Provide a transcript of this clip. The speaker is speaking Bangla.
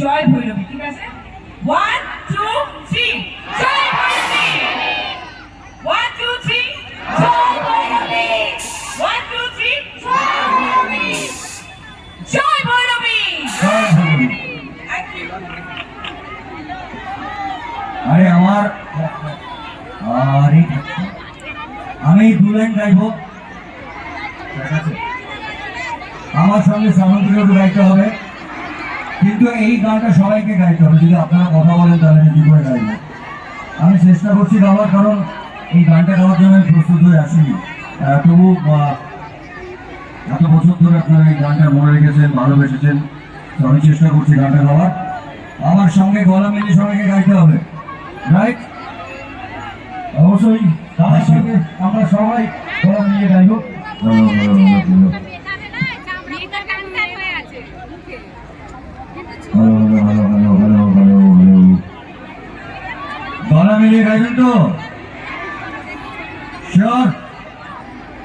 জয় ভৈরবী ঠিক আছে? One two three Jai Bhairavi. One two three Jai Bhairavi. One two three Jai Bhairavi. Jai Bhairavi. Jai Bhairavi. আরে আমার আরে আমি দু লাইন গাইবো আমার সঙ্গে সামন্ত্রিক গাইতে হবে। কিন্তু এই গানটা সবাইকে গাইতে হবে। যদি আপনারা কথা বলেন তাহলে আমি কি করে গাইবো? আমি চেষ্টা করছি গাওয়ার কারণ এই গানটা গাওয়ার জন্য আমি প্রস্তুত হয়ে আসিনি। তবু এত বছর ধরে আপনারা এই গানটা মনে রেখেছেন ভালোবেসেছেন তো আমি চেষ্টা করছি গানটা গাওয়ার। আমার সঙ্গে গলা মিলিয়ে সবাইকে গাইতে হবে। রাইট অবশ্যই তার সঙ্গে আমরা সবাই গলা মিলিয়ে গাইবো গলা মিলিয়ে গাইবেন তো শিওর